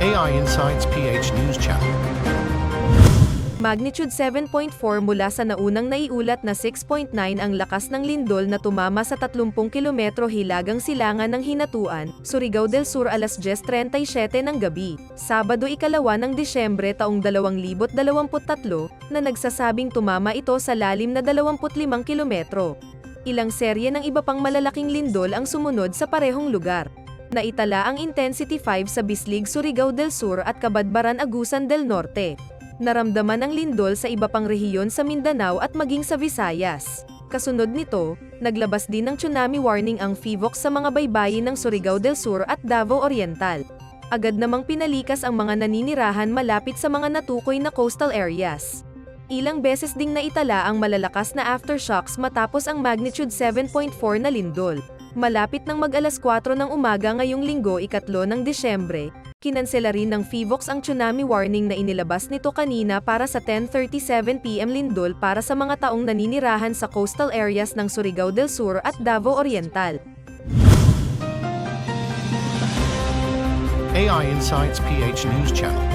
AI Insights PH News Channel. Magnitude 7.4 mula sa naunang naiulat na 6.9 ang lakas ng lindol na tumama sa 30 kilometro hilagang silangan ng Hinatuan, Surigao del Sur alas 10.37 ng gabi, Sabado ikalawa ng Disyembre taong 2023, na nagsasabing tumama ito sa lalim na 25 kilometro. Ilang serye ng iba pang malalaking lindol ang sumunod sa parehong lugar. Naitala ang intensity 5 sa Bislig, Surigao del Sur at Kabadbaran, Agusan del Norte. Naramdaman ang lindol sa iba pang rehiyon sa Mindanao at maging sa Visayas. Kasunod nito, naglabas din ng tsunami warning ang FIVOX sa mga baybayin ng Surigao del Sur at Davao Oriental. Agad namang pinalikas ang mga naninirahan malapit sa mga natukoy na coastal areas. Ilang beses ding naitala ang malalakas na aftershocks matapos ang magnitude 7.4 na lindol. Malapit ng mag-alas 4 ng umaga ngayong linggo ikatlo ng Disyembre, kinansela rin ng FIVOX ang tsunami warning na inilabas nito kanina para sa 10.37pm lindol para sa mga taong naninirahan sa coastal areas ng Surigao del Sur at Davao Oriental. AI Insights PH News Channel.